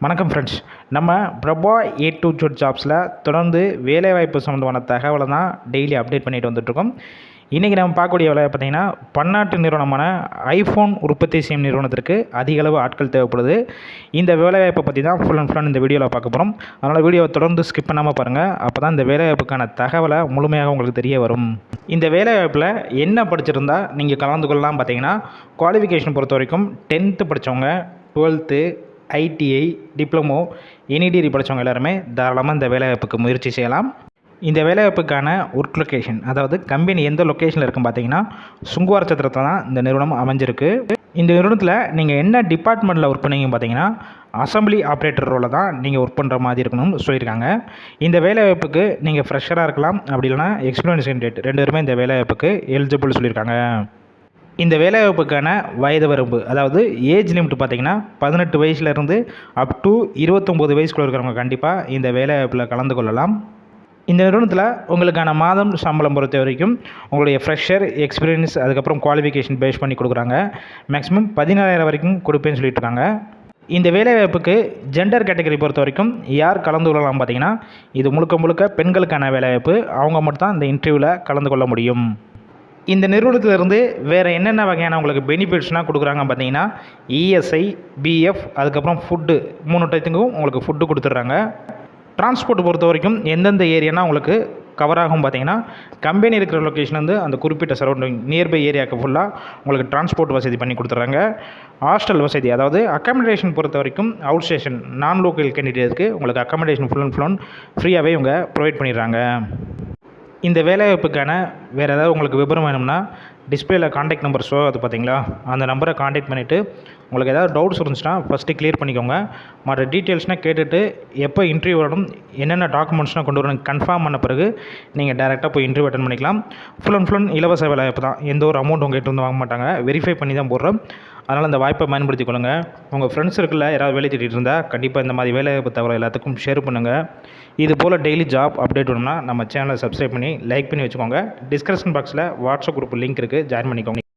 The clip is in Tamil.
வணக்கம் ஃப்ரெண்ட்ஸ் நம்ம பிரபா ஏ டு ஜோட் ஜாப்ஸில் தொடர்ந்து வேலைவாய்ப்பு சம்மந்தமான தகவலை தான் டெய்லி அப்டேட் பண்ணிட்டு வந்துட்ருக்கோம் இன்றைக்கி நம்ம பார்க்கக்கூடிய வேலை பார்த்திங்கன்னா பன்னாட்டு நிறுவனமான ஐஃபோன் உற்பத்தி செய்யும் நிறுவனத்திற்கு அதிக அளவு ஆட்கள் தேவைப்படுது. இந்த வேலைவாய்ப்பை பற்றி தான் ஃபுல் அண்ட் ஃபுல் இந்த வீடியோவில் பார்க்க போகிறோம் அதனால் வீடியோவை தொடர்ந்து ஸ்கிப் பண்ணாமல் பாருங்கள் அப்போ தான் இந்த வேலைவாய்ப்புக்கான தகவலை முழுமையாக உங்களுக்கு தெரிய வரும். இந்த வேலைவாய்ப்பில் என்ன படிச்சிருந்தால் நீங்கள் கலந்து கொள்ளலாம் பார்த்தீங்கன்னா குவாலிஃபிகேஷன் பொறுத்த வரைக்கும் டென்த்து படித்தவங்க twelfth ITI diploma any degree படித்தவங்க எல்லாருமே தாராளமாக இந்த வேலைவாய்ப்புக்கு முயற்சி செய்யலாம். இந்த வேலைவாய்ப்புக்கான ஒர்க் லொக்கேஷன் அதாவது கம்பெனி எந்த லொக்கேஷனில் இருக்குன்னு பார்த்தீங்கன்னா சுங்குவார சத்திரத்தில் தான் இந்த நிறுவனம் அமைஞ்சிருக்கு. இந்த நிறுவனத்தில் நீங்கள் என்ன டிபார்ட்மெண்ட்டில் ஒர்க் பண்ணீங்க பார்த்தீங்கன்னா அசம்பிளி ஆப்ரேட்டர் ரோலில் தான் நீங்கள் ஒர்க் பண்ணுற மாதிரி இருக்கணும்னு சொல்லியிருக்காங்க. இந்த வேலைவாய்ப்புக்கு நீங்கள் ஃப்ரெஷராக இருக்கலாம். அப்படி இல்லைனா எக்ஸ்பீரியன்ஸ் கேண்டிடேட் ரெண்டு பேருமே இந்த வேலைவாய்ப்புக்கு எலிஜிபிள் சொல்லியிருக்காங்க. இந்த வேலைவாய்ப்புக்கான வயது வரம்பு அதாவது ஏஜ் லிமிட் பார்த்திங்கன்னா பதினெட்டு வயசுலேருந்து அப் டு இருபத்தொம்போது வயசுக்குள்ள இருக்கிறவங்க கண்டிப்பாக இந்த வேலைவாய்ப்பில் கலந்து கொள்ளலாம். இந்த நிறுவனத்தில் உங்களுக்கான மாதம் சம்பளம் பொறுத்த வரைக்கும் உங்களுடைய ஃப்ரெஷர் எக்ஸ்பீரியன்ஸ் அதுக்கப்புறம் குவாலிஃபிகேஷன் பேஸ் பண்ணி கொடுக்குறாங்க. மேக்ஸிமம் பதினாயிரம் வரைக்கும் கொடுப்பேன்னு சொல்லிட்டு இருக்காங்க. இந்த வேலைவாய்ப்புக்கு ஜெண்டர் கேட்டகரி பொறுத்த வரைக்கும் யார் கலந்து கொள்ளலாம் பார்த்தீங்கன்னா இது முழுக்க முழுக்க பெண்களுக்கான வேலைவாய்ப்பு. அவங்க மட்டும் தான் இந்த இன்டர்வியூவில் கலந்து கொள்ள முடியும். இந்த நிறுவனத்திலிருந்து வேறு என்னென்ன வகையான உங்களுக்கு பெனிஃபிட்ஸ்லாம் கொடுக்குறாங்க பார்த்தீங்கன்னா இஎஸ்ஐ பிஎஃப் அதுக்கப்புறம் ஃபுட்டு மூணு டைத்துக்கும் உங்களுக்கு ஃபுட்டு கொடுத்துட்றாங்க. டிரான்ஸ்போர்ட் பொறுத்த வரைக்கும் எந்தெந்த ஏரியானா உங்களுக்கு கவர் ஆகும் பார்த்தீங்கன்னா கம்பெனி இருக்கிற லொக்கேஷன் வந்து அந்த குறிப்பிட்ட சரௌண்டிங் நியர்பை ஏரியாவுக்கு ஃபுல்லாக உங்களுக்கு டிரான்ஸ்போர்ட் வசதி பண்ணி கொடுத்துட்றாங்க. ஹாஸ்டல் வசதி அதாவது அக்காமடேஷன் பொறுத்த வரைக்கும் அவுட் ஸ்டேஷன் நான் லோக்கல் கேண்டிடேட்க்கு உங்களுக்கு அக்காமடேஷன் ஃபுல் அண்ட் ஃபுல் ஃப்ரீயாகவே இவங்க ப்ரொவைட் பண்ணிடுறாங்க. இந்த வேலைவாய்ப்புக்கான வேறு ஏதாவது உங்களுக்கு விவரம் வேணும்னா டிஸ்பிளேயில் காண்டாக்ட் நம்பர் ஷோ அது பார்த்தீங்களா? அந்த நம்பரை காண்டாக்ட் பண்ணிவிட்டு உங்களுக்கு ஏதாவது டவுட்ஸ் இருந்துச்சுன்னா ஃபஸ்ட்டு க்ளியர் பண்ணிக்கோங்க. மற்ற டீட்டெயில்ஸ்னால் கேட்டுட்டு எப்போ இன்டர்வியூ வரணும் என்னென்ன டாக்குமெண்ட்ஸ்னால் கொண்டு வரணும் கன்ஃபார்ம் பண்ண பிறகு நீங்கள் டேரெக்டாக போய் இன்டர்வியூ அட்டன் பண்ணிக்கலாம். ஃபுல் அண்ட் ஃபுல் இலவச வேலைவாய்ப்பு தான். எந்த ஒரு அமௌண்ட் உங்கள்கிட்ட வந்து வாங்க மாட்டாங்க. வெரிஃபை பண்ணி தான் போடுறோம். அதனால் அந்த வாய்ப்பை பயன்படுத்தி கொள்ளுங்கள் உங்கள் ஃப்ரெண்ட்ஸ் இருக்குல்ல யாராவது வேலை தேடிட்டு இருந்தால் கண்டிப்பாக இந்த மாதிரி வேலைவாய்ப்பு தகவல் எல்லாத்துக்கும் ஷேர் பண்ணுங்கள் இது போல் டெய்லி ஜாப் அப்டேட் வேணும்னா நம்ம சேனலை சப்ஸ்கிரைப் பண்ணி லைக் பண்ணி வச்சுக்கோங்க. டிஸ்கிரிப்ஷன் பாக்ஸில் வாட்ஸ்அப் குரூப் லிங்க் இருக்குது ஜாயின் பண்ணிக்கோங்க.